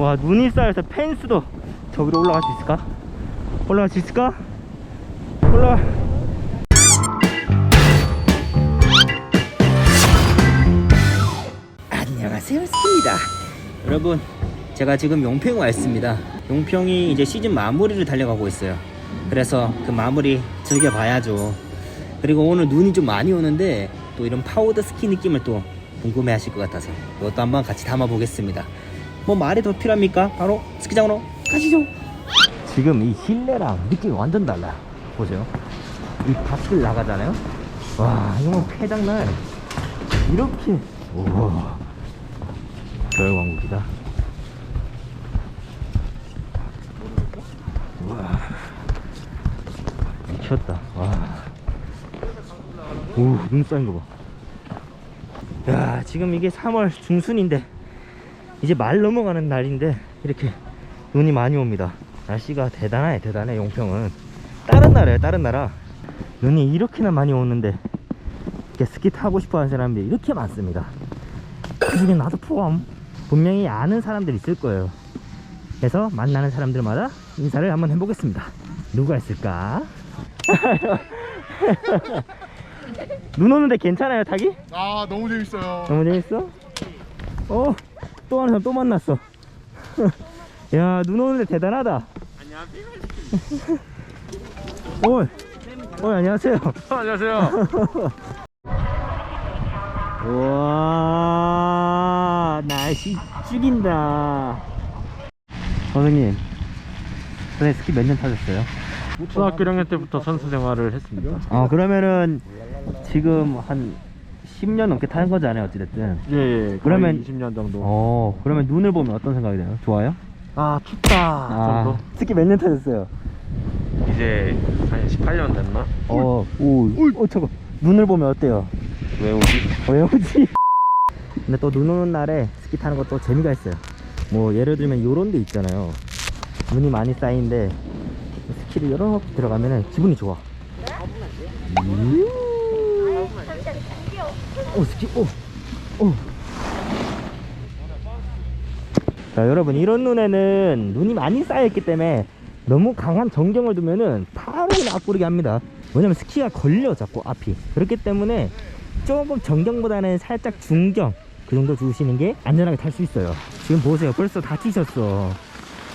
와 눈이 쌓여서 펜스도 저기로 올라갈 수 있을까? 올라갈 수 있을까? 올라 안녕하세요 스키입니다. 여러분 제가 지금 용평 와 있습니다. 용평이 이제 시즌 마무리를 달려가고 있어요. 그래서 그 마무리 즐겨봐야죠. 그리고 오늘 눈이 좀 많이 오는데 또 이런 파우더 스키 느낌을 또 궁금해 하실 것 같아서 이것도 한번 같이 담아 보겠습니다 뭐 말이 더 필요합니까? 바로 스키장으로 가시죠. 지금 이 실내랑 느낌이 완전 달라 보세요. 이 밖을 나가잖아요. 와 이거 뭐 폐장날. 이렇게. 우와. 별왕국이다. 우와. 미쳤다. 와. 오, 눈 쌓인 거 봐. 야, 지금 이게 3월 중순인데, 이제 말 넘어가는 날인데, 이렇게 눈이 많이 옵니다. 날씨가 대단해, 대단해, 용평은. 다른 나라야, 다른 나라. 눈이 이렇게나 많이 오는데, 이렇게 스키 타고 싶어 하는 사람들이 이렇게 많습니다. 그 중에 나도 포함. 분명히 아는 사람들 있을 거예요. 그래서 만나는 사람들마다 인사를 한번 해보겠습니다. 누가 있을까? 눈 오는데 괜찮아요 타기? 아 너무 재밌어요. 너무 재밌어? 어, 또 하나 또 만났어. 야, 눈 오는데 대단하다. 오, 어, 안녕하세요. 안녕하세요. 와, 날씨 죽인다. 선생님, 선생님 스키 몇 년 타셨어요? 초등학교 1학년 때부터 선수 생활을 했습니다. 아, 그러면은 지금 한 10년 넘게 타는 거잖아요, 어찌됐든. 예, 예. 그러면- 20년 정도. 어, 그러면 눈을 보면 어떤 생각이 드나요? 좋아요? 아 춥다 아, 정도. 스키 몇년 타셨어요? 이제 한 18년 됐나? 어, 오, 어, 저거 눈을 보면 어때요? 왜 오지? 어, 왜 오지? 근데 또 눈 오는 날에 스키 타는 것도 재미가 있어요. 뭐 예를 들면 요런 데 있잖아요. 눈이 많이 쌓이는데 스키를 이렇게 들어가면은 기분이 좋아. 음. 오, 스키, 오, 오. 자, 여러분 이런 눈에는 눈이 많이 쌓여있기 때문에 너무 강한 정경을 두면은 바로 앞구르기 합니다. 왜냐면 스키가 걸려 자꾸 앞이. 그렇기 때문에 조금 정경보다는 살짝 중경 그 정도 두시는 게 안전하게 탈 수 있어요. 지금 보세요. 벌써 다치셨어.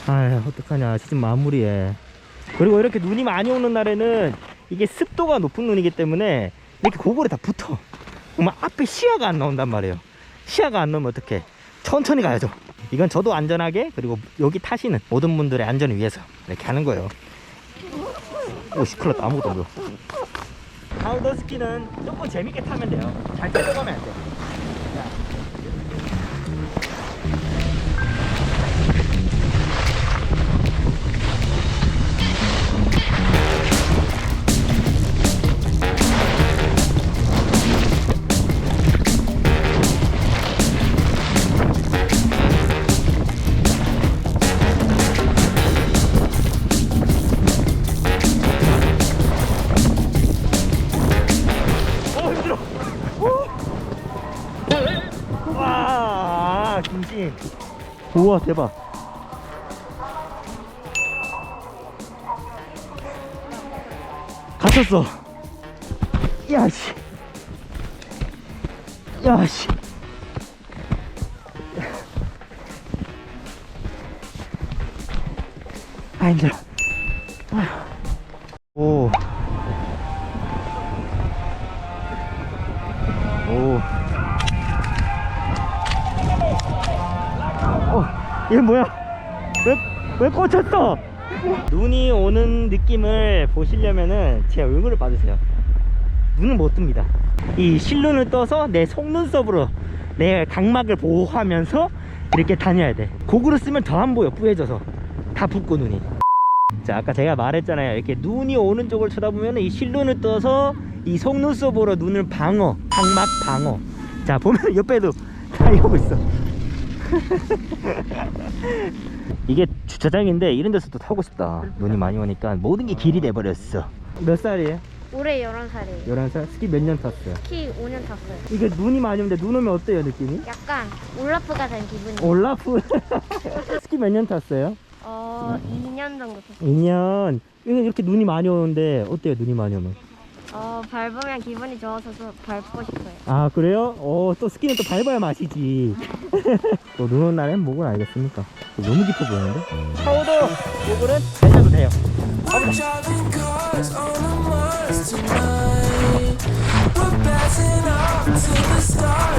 아, 어떡하냐. 시즌 마무리에. 그리고 이렇게 눈이 많이 오는 날에는 이게 습도가 높은 눈이기 때문에 이렇게 고글에 다 붙어. 정말 앞에 시야가 안 나온단 말이에요. 시야가 안 나오면 어떡해. 천천히 가야죠. 이건 저도 안전하게 그리고 여기 타시는 모든 분들의 안전을 위해서 이렇게 하는 거예요. 오, 시끄럽다. 아무것도 안 보여. 파우더 스키는 조금 재밌게 타면 돼요. 잘 때려가면 안 돼. 우와 대박. 갇혔어. 야씨. 야씨. 아 힘들어. 오. 얘 뭐야? 왜, 왜 꽂혔어? 눈이 오는 느낌을 보시려면은 제 얼굴을 봐주세요. 눈을 못 뜹니다. 이 실눈을 떠서 내 속눈썹으로 내 각막을 보호하면서 이렇게 다녀야 돼. 고글을 쓰면 더 안 보여, 뿌얘져서. 다 붓고 눈이. 자, 아까 제가 말했잖아요. 이렇게 눈이 오는 쪽을 쳐다보면 이 실눈을 떠서 이 속눈썹으로 눈을 방어, 각막 방어. 자, 보면 옆에도 다 이러고 있어. 이게 주차장인데 이런 데서도 타고 싶다. 눈이 많이 오니까 모든 게 길이 돼버렸어. 몇 살이에요? 올해 11살이에요. 11살? 스키 몇 년 탔어요? 키 5년 탔어요. 이게 눈이 많이 오는데 눈 오면 어때요 느낌이? 약간 올라프가 된 기분이에요. 올라프 스키 몇 년 탔어요? 어, 2년 정도 탔어요. 2년 이거 이렇게 눈이 많이 오는데 어때요 눈이 많이 오면? 어, 밟으면 기분이 좋아서 좀 밟고 싶어요. 아 그래요? 어또 스키는 또 밟아야 맛이지 또 눈 오는 날엔 목은 알겠습니까? 너무 깊어 보이는데? 파우더 목은 달려도 돼요 We're driving cars on a Mars tonight. We're passing up to the stars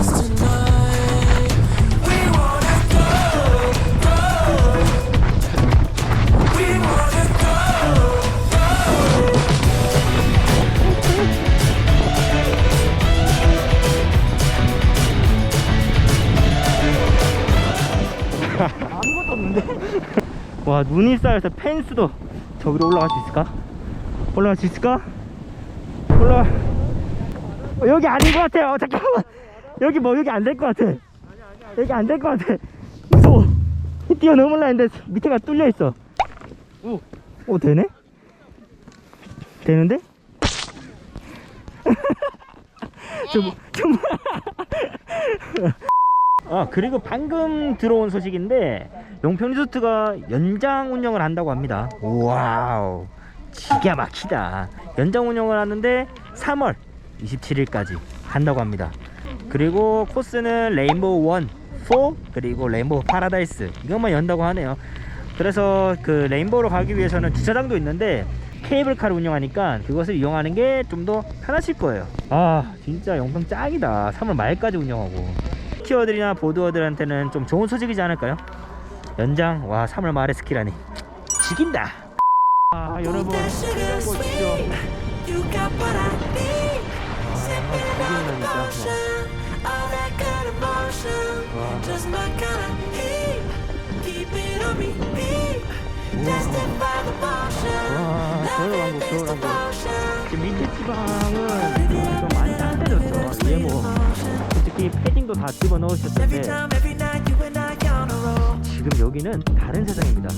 아무것도 없는데? 와 눈이 쌓여서 펜스도 저기로 올라갈 수 있을까? 올라갈 수 있을까? 올라가 어, 여기 아닌 것 같아요 어, 잠깐만 여기 뭐 여기 안 될 것 같아 여기 안 될 것 같아 무서워 뛰어넘으려 했는데 밑에가 뚫려 있어 오, 오 되네? 되는데? 저, 뭐- 저, 뭐- 아 그리고 방금 들어온 소식인데 용평 리조트가 연장 운영을 한다고 합니다. 와우. 기가 막히다. 연장 운영을 하는데 3월 27일까지 한다고 합니다. 그리고 코스는 레인보우 1, 4 그리고 레인보우 파라다이스. 이것만 연다고 하네요. 그래서 그 레인보우로 가기 위해서는 주차장도 있는데 케이블카를 운영하니까 그것을 이용하는 게 좀 더 편하실 거예요. 아 진짜 용평 짱이다. 3월 말까지 운영하고 스키어들이나 보드어들한테는 좀 좋은 소식이지 않을까요? 연장 와 3월 말에 스키라니 죽인다 아 여러분 motion. 와 겨울왕국 겨울왕국. 지금 밑에 지방은 패딩도 다 집어 Every 넣으셨는데 time, every night, you and I on a roll. 지금 여기는 다른 세상입니다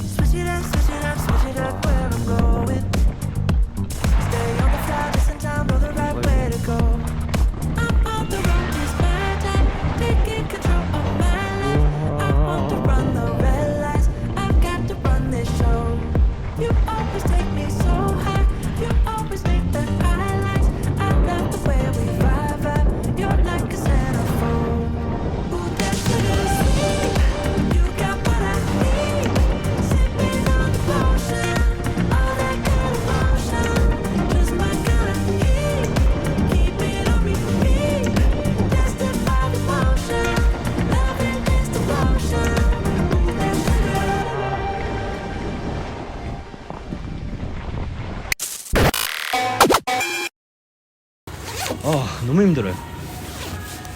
너무 힘들어요.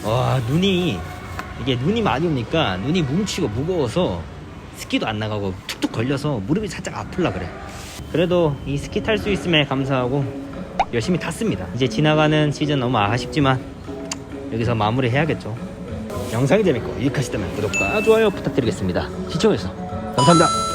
와 눈이 이게 눈이 많이 오니까 눈이 뭉치고 무거워서 스키도 안 나가고 툭툭 걸려서 무릎이 살짝 아플라 그래. 그래도 이 스키 탈 수 있음에 감사하고 열심히 탔습니다. 이제 지나가는 시즌 너무 아쉽지만 여기서 마무리 해야겠죠. 영상이 재밌고 유익하시다면 구독과 좋아요 부탁드리겠습니다. 시청해주셔서 감사합니다